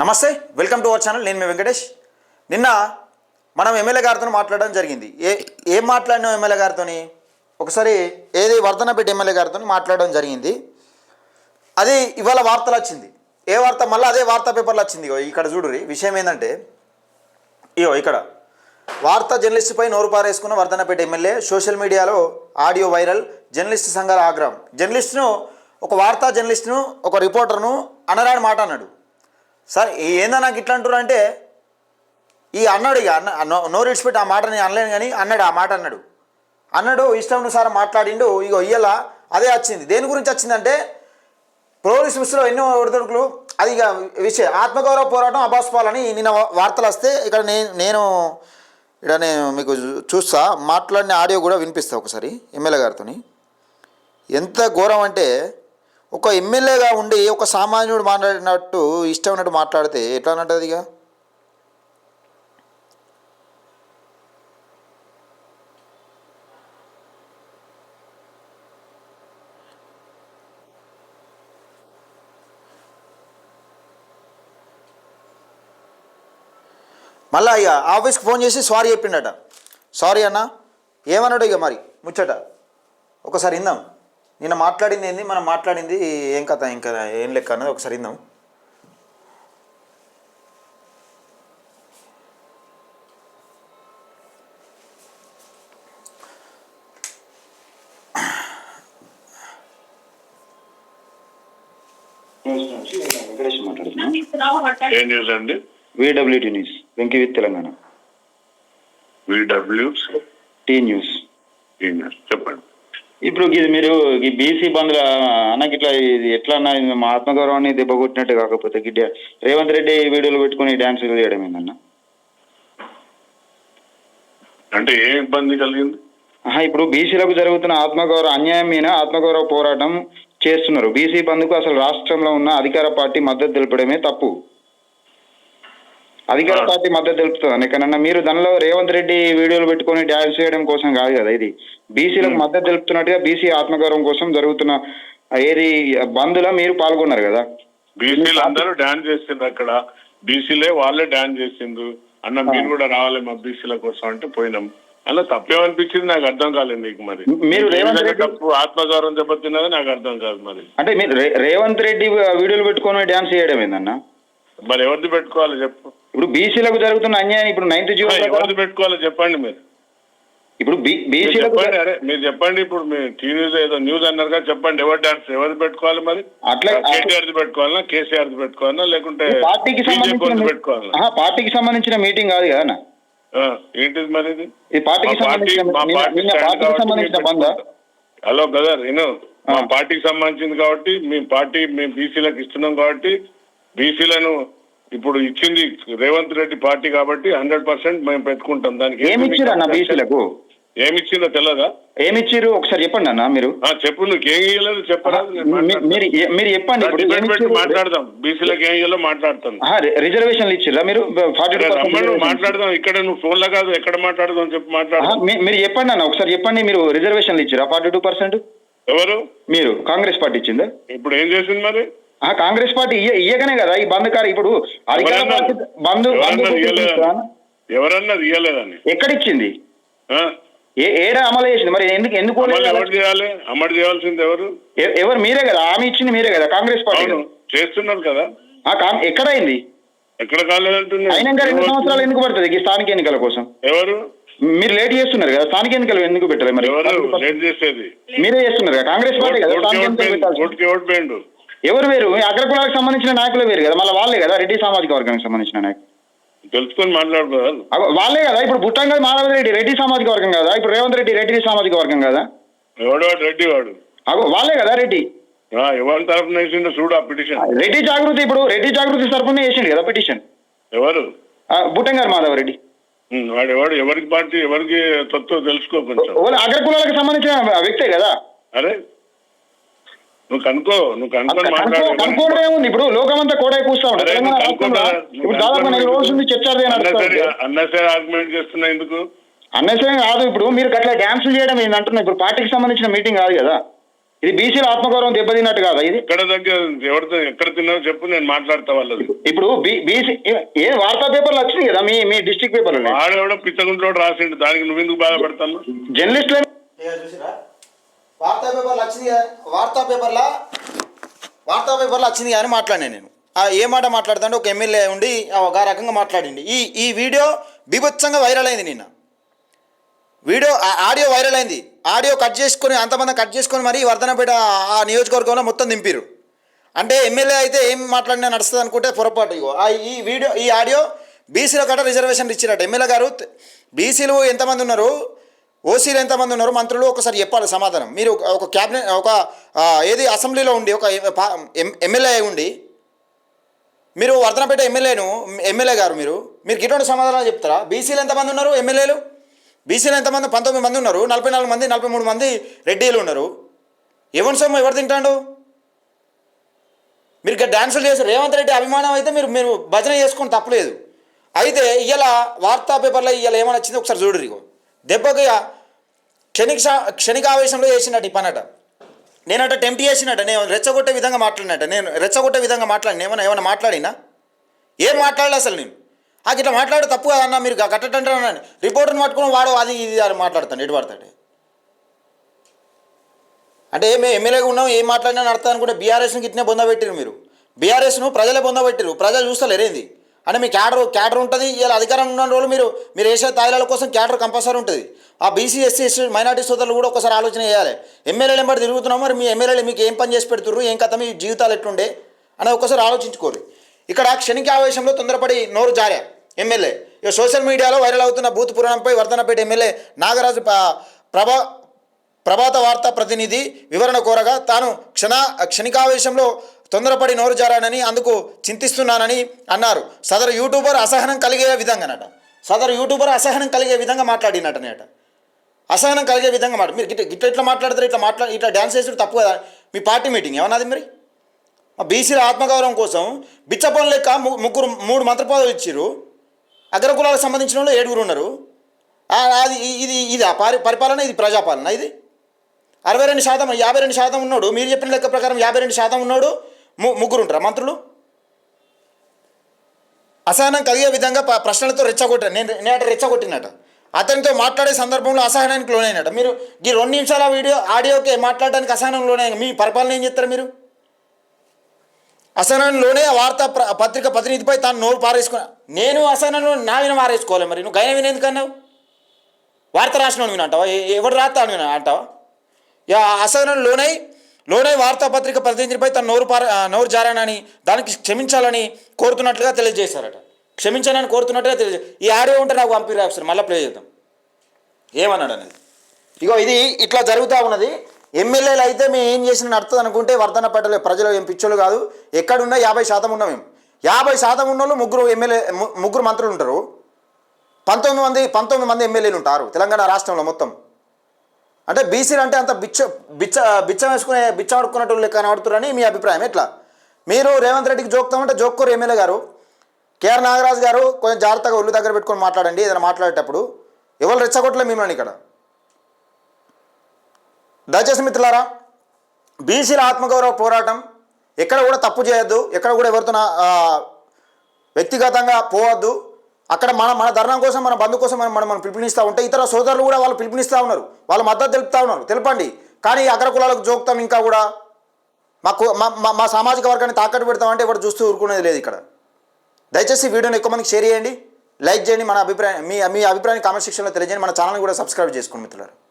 నమస్తే welcome to our channel నేను మీ వెంకటేష్. నిన్న మనం ఎమ్మెల్యే గారితో మాట్లాడడం జరిగింది. ఏ ఏం మాట్లాడినాం ఎమ్మెల్యే గారితో ఒకసారి ఏది వర్ధనపేట ఎమ్మెల్యే గారితో మాట్లాడడం జరిగింది. అది ఇవాళ వార్తలు వచ్చింది. ఏ వార్త? మళ్ళీ అదే వార్తా పేపర్లు వచ్చింది. ఇగో ఇక్కడ చూడురి విషయం ఏంటంటే ఇయో ఇక్కడ. వార్తా జర్నలిస్టుపై నోరు పారేసుకున్న వర్ధనపేట ఎమ్మెల్యే సోషల్ మీడియాలో ఆడియో వైరల్ జర్నలిస్ట్ సంఘాల ఆగ్రహం. జర్నలిస్టును ఒక వార్తా జర్నలిస్టును ఒక రిపోర్టర్ను అనరాని మాట అన్నాడు. సార్ ఏందా నాకు ఇట్లా అంటారు అంటే ఈ అన్నాడు ఇక అన్న నో- నోరు ఆ మాట నేను అనలేను కానీ అన్నాడు ఆ మాట అన్నాడు. అన్నాడు ఇష్టానుసారం మాట్లాడిండు ఇక ఇయ్యాల అదే వచ్చింది. దేని గురించి వచ్చిందంటే ప్రోలిస్ మిస్లో ఎన్నో ఒడిదొడుకులు అది ఇక విషయం. ఆత్మగౌరవ పోరాటం అబాస్పాలని నిన్న వార్తలు వస్తే ఇక్కడ నేను నేను ఇక్కడ నేను మీకు చూస్తా మాట్లాడిన ఆడియో కూడా వినిపిస్తా ఒకసారి ఎమ్మెల్యే గారితో ఎంత ఘోరం అంటే ఒక ఎమ్మెల్యేగా ఉండి ఒక సామాన్యుడు మాట్లాడినట్టు ఇష్టం ఉన్నట్టు మాట్లాడితే ఎట్లా అన్నట్టు ఇక? మళ్ళా ఇక ఆఫీస్కి ఫోన్ చేసి సారీ చెప్పిండట. సారీ అన్న. ఏమన్నాడు ఇక మరి ముచ్చట? ఒకసారి ఇందాం నిన్న మాట్లాడింది ఏంది? మనం మాట్లాడింది ఏం కథ? ఇంకా ఏం లెక్క అన్నది ఒకసారి ఇందాం వెంకటేష్ మాట్లాడుతున్నా ఏ న్యూస్ అండి? VWT news Venky with Telangana. VW T news. News. చెప్పండి. ఇప్పుడు ఇది మీరు ఈ బీసీ బంధుల అన్నకి ఇట్లా ఇది ఎట్లా అన్నా ఇది మా ఆత్మగౌరవాన్ని దెబ్బ కొట్టినట్టు కాకపోతే గిడ్డ రేవంత్ రెడ్డి వీడియోలు పెట్టుకుని డ్యాన్సులు చేయడం ఏందన్న? అంటే ఏ ఇబ్బంది కలిగింది? ఇప్పుడు బీసీలకు జరుగుతున్న ఆత్మగౌరవ అన్యాయం మీద ఆత్మగౌరవ పోరాటం చేస్తున్నారు. బీసీ బంధుకు అసలు రాష్ట్రంలో ఉన్న అధికార పార్టీ మద్దతు తెలపడమే తప్పు. అధికార. పార్టీ మద్దతు తెలుపుతుంది. ఎక్కడన్నా మీరు దానిలో రేవంత్ రెడ్డి వీడియోలు పెట్టుకొని డ్యాన్స్ చేయడం కోసం కాదు కదా ఇది. బీసీలకు మద్దతు తెలుపుతున్నట్టుగా బీసీ ఆత్మగౌరవం కోసం జరుగుతున్న ఏది బంద్లో మీరు పాల్గొన్నారు కదా. బీసీలు అందరూ డాన్స్ చేసిండ్రు అక్కడ. బీసీలే వాళ్ళే డాన్స్ చేసిండ్రు. అన్న మీరు కూడా రావాలి మా బీసీల కోసం అంటే పోయినాం. అలా తప్పేమనిపించింది నాకు అర్థం కాలేదు నీకు మరి. మీరు రేవంత్ రెడ్డి- తప్పు ఆత్మగౌరవం దెబ్బతిన్నదో నాకు అర్థం కాదు మరి. అంటే మీరు రేవంత్ రెడ్డి వీడియోలు పెట్టుకొని డ్యాన్స్ చేయడం ఏందన్న? మరి ఎవరిది పెట్టుకోవాలి చెప్పు. ఇప్పుడు బీసీలకు జరుగుతున్న అన్యాయం ఇప్పుడు నైన్త్ ఎవరిది పెట్టుకోవాలి చెప్పండి మీరు. ఇప్పుడు బీసీలకు అరే మీరు చెప్పండి ఇప్పుడు మీ న్యూస్ ఏదో న్యూస్ అన్నారు కదా చెప్పండి ఎవరు డాన్స్ ఎవరిది పెట్టుకోవాలి మరి? అట్లా కేటీఆర్ ది పెట్టుకోవాలన్నా కేసీఆర్ పెట్టుకోవాలన్నా లేకుంటే పార్టీకి సంబంధించిన పెట్టుకోవాలన్నా పార్టీకి సంబంధించిన మీటింగ్ కాదు కదా ఏంటిది మరి ఇది? పార్టీకి సంబంధించిన. హలో బ్రదర్ నేను మా. పార్టీకి సంబంధించింది కాబట్టి మీ పార్టీ మేము బీసీలకు ఇస్తున్నాం కాబట్టి బీసీలను ఇప్పుడు ఇచ్చింది రేవంత్ రెడ్డి పార్టీ కాబట్టి హండ్రెడ్ పర్సెంట్ మేము పెట్టుకుంటాం. దానికి ఏమి ఇచ్చిర్రు అన్న బీసీలకు? ఏమి ఇచ్చిందో తెలియదా ఏమి ఇచ్చిర్రు ఒకసారి చెప్పండి అన్న మీరు. చెప్పు నువ్వు ఏం ఇయ్యలేదు చెప్పరా నేను మీ- మాట్లాడతాను. మీరు చెప్పండి ఇప్పుడు? మాట్లాడదాం. బీసీలకు ఏం ఇయ్యాలో ఆహా, రి- రిజర్వేషన్లు ఇచ్చిర్రా మీరు? మాట్లాడదాం. ఇక్కడ నువ్వు ఫోన్లో కాదు ఎక్కడ మాట్లాడదాం చెప్పి మాట్లాడదాం మీరు చెప్పండి అన్న. ఒకసారి చెప్పండి మీరు రిజర్వేషన్లు ఇచ్చిరా ఫార్టీ టూ పర్సెంట్ ఎవరు? మీరు కాంగ్రెస్ పార్టీ ఇచ్చిందా? ఇప్పుడు ఏం చేసింది మరి? కాంగ్రెస్ పార్టీ ఇయ్య- ఇయ్యకనే కదా ఈ బంద్ కారు ఇప్పుడు అధికార ఎవరన్నారు? పార్టీ బంధు బంధు ఎవరన్నారు ఇయ్యలేదని తీసుకురా? ఎవరన్నది ఇయ్యలేదని ఎక్కడ ఇచ్చింది ఆ? ఏ ఏడా అమలు చేసింది? మరి ఎందుకు ఎందుకు చేయాలి? అమలు చేయాల్సింది ఎవరు? ఎవరు? మీరే కదా హామీ ఇచ్చింది మీరే కదా కాంగ్రెస్ పార్టీ. చేస్తున్నారు కదా. ఎక్కడైంది? ఎక్కడ కాలేదంటున్నారు అయినాక రెండు సంవత్సరాలు ఎందుకు పడుతుంది ఈ స్థానిక ఎన్నికల కోసం? ఎవరు? మీరు లేట్ చేస్తున్నారు కదా స్థానిక ఎన్నికలు ఎందుకు పెట్టారు మరి? ఎవరు? లేట్ చేసేది. మీరే చేస్తున్నారు కదా కాంగ్రెస్ పార్టీ కదా ఎవరు వేరు? అగ్రకులాలకు సంబంధించిన నాయకులు వేరు కదా. మళ్ళీ వాళ్ళే కదా రెడ్డి సామాజిక వర్గానికి సంబంధించిన నాయకులు. తెలుసుకొని మాట్లాడుకోవాలి అగో వాళ్ళే కదా. ఇప్పుడు బుట్టంగా మాధవ రెడ్డి రెడ్డి సామాజిక వర్గం కదా. ఇప్పుడు రేవంత్ రెడ్డి రెడ్డి సామాజిక వర్గం కదా. ఎవడు రెడ్డి వాడు. అగో వాళ్ళే కదా రెడ్డి. ఎవరి తరఫున వేసిండో చూడు ఆ పిటిషన్. రెడ్డి జాగృతి ఇప్పుడు రెడ్డి జాగృతి తరఫున వేసిండు కదా పిటిషన్. ఎవరు? బుట్టంగారు మాధవ రెడ్డి వాడు ఎవడు? ఎవరికి పార్టీ? ఎవరికి తత్వ తెలుసుకో కొంచెం. అగ్రకులాలకు సంబంధించిన వ్యక్తే కదా. అరే నువ్వు కనుక్కో నువ్వు కనుక్కొని ఏముంది? ఇప్పుడు లోకమంతా కోడై కూస్తా ఉంటారు ఇప్పుడు దాదాపు నెల. రోజుల నుంచి చర్చ అన్నసరి ఆర్గ్యుమెంట్ చేస్తున్నా ఎందుకు? అన్నసరం కాదు ఇప్పుడు మీరు అట్లా డ్యాన్సులు చేయడం ఏంది అంటున్నా? ఇప్పుడు పార్టీకి సంబంధించిన మీటింగ్ కాదు కదా. ఇది బీసీల ఆత్మగౌరవం దెబ్బతిన్నట్టు కాదా ఇది? ఎక్కడ దగ్గర ఎవరితో ఎక్కడ తిన్నావో చెప్పు నేను మాట్లాడతా వాళ్ళది. ఇప్పుడు బీసీ ఏ వార్తా పేపర్లు వచ్చినాయి కదా మీ మీ డిస్ట్రిక్ట్ పేపర్లు వాడెవడో పిచ్చగుంట్లోడు రాసిండు దానికి నువ్వెందుకు బాధపడతాను? జర్నలిస్టులు పేపర్లో వచ్చింది వార్తా పేపర్ల? వార్తా పేపర్లో వచ్చింది కానీ మాట్లాడాను నేను. ఆ ఏ మాట మాట్లాడుతుంటే ఒక ఎమ్మెల్యే ఉండి ఒక రకంగా మాట్లాడింది ఈ ఈ వీడియో బీభత్సంగా వైరల్ అయింది నిన్న. వీడియో ఆడియో వైరల్ అయింది. ఆడియో కట్ చేసుకొని అంతమంది కట్ చేసుకొని మరి వర్ధనపేట ఆ నియోజకవర్గంలో మొత్తం దింపిరు అంటే ఎమ్మెల్యే అయితే ఏం మాట్లాడినా నడుస్తుంది అనుకుంటే పొరపాటు ఇగో. ఈ వీడియో ఈ ఆడియో బీసీల కట్ట రిజర్వేషన్ ఇచ్చినట్టు ఎమ్మెల్యే గారు బీసీలు ఎంతమంది ఉన్నారు? ఓసీలు ఎంతమంది ఉన్నారు మంత్రులు ఒకసారి చెప్పాలి సమాధానం. మీరు ఒక- క్యాబినెట్ ఒక ఏది అసెంబ్లీలో ఉండి ఒక ఎమ్మెల్యే ఉండి మీరు వర్ధనపేట ఎమ్మెల్యేను ఎమ్మెల్యే గారు మీరు మీరు గిటువంటి సమాధానాలు చెప్తారా? బీసీలు ఎంతమంది ఉన్నారు ఎమ్మెల్యేలు? బీసీలు ఎంతమంది? పంతొమ్మిది మంది ఉన్నారు నలభై నాలుగు మంది నలభై మూడు మంది రెడ్డీలు ఉన్నారు. ఎవరి సొమ్ము ఎవరు తింటాడు? మీరు ఇక్కడ డ్యాన్సులు చేసి రేవంత్ రెడ్డి అభిమానం అయితే మీరు మీరు భజన చేసుకొని తప్పలేదు. అయితే ఇలా వార్తా పేపర్లో ఇలా ఏమైనా వచ్చింది ఒకసారి చూడరు ఇగో. దెబ్బకి క్షణిక క్షణికావేశంలో చేసినట్టు ఈ పనట. నేనట టెంప్ట్ చేసినట్ట నేను రెచ్చగొట్టే విధంగా మాట్లాడినట్ట నేను రెచ్చగొట్టే విధంగా మాట్లాడిన ఏమైనా ఏమైనా మాట్లాడినా? ఏం మాట్లాడలే అసలు నేను. ఆ ఇట్లా మాట్లాడే తప్పు కదన్నా మీరు కట్టటంటే రిపోర్టర్ని పట్టుకుని వాడు అది ఇది అని మాట్లాడతాను ఎటు పడతాడు అంటే ఏమి ఎమ్మెల్యేగా ఉన్నాం ఏం మాట్లాడినా నడతా అనుకుంటే బీఆర్ఎస్ని ఇట్నే బొందబెట్టిరు మీరు. బీఆర్ఎస్ను ప్రజలే బొందబెట్టిరు ప్రజలు చూస్తలేరేంది అంటే మీ క్యాడర్ క్యాడర్ ఉంటుంది ఇలా అధికారం ఉన్న రోజులు మీరు మీరు వేసే తాయిలాల కోసం క్యాడర్ కంపల్సరీ ఉంటుంది. ఆ బీసీ ఎస్సీ ఎస్టీ మైనార్టీ సోదరులు కూడా ఒకసారి ఆలోచన చేయాలి. ఎమ్మెల్యేలు ఎంబడి తిరుగుతున్నాం మరి మీ ఎమ్మెల్యేలు మీకు ఏం పని చేసి పెడుతుర్రు ఏం కథ మీ జీవితాలు ఎట్లుండే అనేది ఒకసారి ఆలోచించుకోరు. ఇక్కడ క్షణిక ఆవేశంలో తొందరపడి నోరు జారా ఎమ్మెల్యే. ఇక సోషల్ మీడియాలో వైరల్ అవుతున్న బూత్ పురాణంపై వర్ధనపేట ఎమ్మెల్యే నాగరాజు ప్రభా ప్రభాత వార్తా ప్రతినిధి వివరణ కోరగా తాను క్షణ క్షణికావేశంలో తొందరపడి నోరు జారానని అందుకు చింతిస్తున్నానని అన్నారు. సదరు యూట్యూబర్ అసహనం కలిగే విధంగానట. సదరు యూట్యూబర్ అసహనం కలిగే విధంగా మాట్లాడినట్టనేట అసహనం కలిగే విధంగా మాట మీరు గిట్ల గిట్ల ఇట్లా మాట్లాడతారు? ఇట్లా మాట్లా ఇట్లా డ్యాన్స్ చేసి తప్పు కదా. మీ పార్టీ మీటింగ్ ఏమన్నది మరి? మా బీసీల ఆత్మగౌరవం కోసం బిచ్చపం లెక్క ముగ్గురు మూడు మంత్రి పదవులు ఇచ్చారు అగ్రకులాలకు సంబంధించిన వాళ్ళు ఏడుగురు ఉన్నారు. అది ఇది ఇది పరి పరిపాలన ఇది ప్రజాపాలన ఇది. అరవై రెండు శాతం యాభై రెండు శాతం ఉన్నాడు మీరు చెప్పిన లెక్క ప్రకారం యాభై రెండు శాతం ఉన్నాడు ముగ్గురు ఉంటారా మంత్రులు? అసహనం కలిగే విధంగా ప్రశ్నలతో రెచ్చగొట్టాను నేను నేట రెచ్చగొట్టినట. అతనితో మాట్లాడే సందర్భంలో అసహనానికి లోనైనట. మీరు ఈ రెండు నిమిషాల వీడియో ఆడియోకి మాట్లాడడానికి అసహనం లోనే మీ పరిపాలన ఏం చేస్తారు మీరు? అసహనంలోనే వార్తా ప్ర పత్రిక ప్రతినిధిపై తాను నోరు పారేసుకున్నా నేను అసహనంలో నా విన మారేసుకోవాలి మరి. నువ్వు గైన వినేందుకన్నావు వార్త రాసిన వినంటావా? ఎవడు రాస్తాను అని అంటావా? యా అసహనం లోనే వార్తాపత్రిక ప్రతినిధిపై తన నోరు పార నోరు జారానని దానికి క్షమించాలని కోరుతున్నట్లుగా తెలియజేశారట. క్షమించాలని కోరుతున్నట్టుగా తెలియజే ఈ ఆడియో ఉంటే నాకు పంపిరా సార్ మళ్ళీ ప్లే చేద్దాం. ఏమన్నాడు అనేది? ఇగో ఇది ఇట్లా జరుగుతూ ఉన్నది. ఎమ్మెల్యేలు అయితే మేము ఏం చేసిన నడుతుంది అనుకుంటే వర్ధన పట్టలే. ప్రజలు ఏం పిచ్చోళ్ళు కాదు. ఎక్కడున్నా యాభై శాతం ఉన్నా మేము. యాభై శాతం ఉన్న వాళ్ళు ముగ్గురు ఎమ్మెల్యే ముగ్గురు మంత్రులు ఉంటారు. పంతొమ్మిది మంది పంతొమ్మిది మంది ఎమ్మెల్యేలు ఉంటారు తెలంగాణ రాష్ట్రంలో మొత్తం. అంటే బీసీలు అంటే అంత బిచ్చ బిచ్చ బిచ్చం వేసుకునే బిచ్చం ఆడుకున్నట్టు కనబడుతున్నారని మీ అభిప్రాయం ఎట్లా? మీరు రేవంత్ రెడ్డికి జోక్తామంటే జోక్కూరు ఎమ్మెల్యే గారు. కేఆర్ నాగరాజు గారు కొంచెం జాగ్రత్తగా ఒళ్ళు దగ్గర పెట్టుకొని మాట్లాడండి ఏదైనా మాట్లాడేటప్పుడు. ఎవరు రెచ్చగొట్టలే మిమ్మల్ని ఇక్కడ? దయచేసి మిత్రులారా బీసీల ఆత్మగౌరవ పోరాటం ఎక్కడ కూడా తప్పు చేయొద్దు ఎక్కడ కూడా ఎవరితో వ్యక్తిగతంగా పోవద్దు. అక్కడ మన మన ధర్నం కోసం మన బంధు కోసం మనం మనం మనం పిలుపునిస్తూ ఉంటే ఇతర సోదరులు కూడా వాళ్ళు పిలుపునిస్తూ ఉన్నారు. వాళ్ళు మద్దతు తెలుపుతూ ఉన్నారు. తెలపండి. కానీ అగ్ర కులాలకు జోక్తాం ఇంకా కూడా మాకు మా మా- మా సామాజిక వర్గాన్ని తాకట్టు పెడతామంటే ఎవరు చూస్తూ ఊరుకునేది లేదు ఇక్కడ. దయచేసి వీడియోని ఎక్కువ మందికి షేర్ చేయండి. లైక్ చేయండి. మన అభిప్రాయం మీ మీ అభిప్రాయాన్ని కామెంట్ సెక్షన్లో తెలియజేయండి. మన ఛానల్ని కూడా సబ్స్క్రైబ్ చేసుకోండి మిత్రులు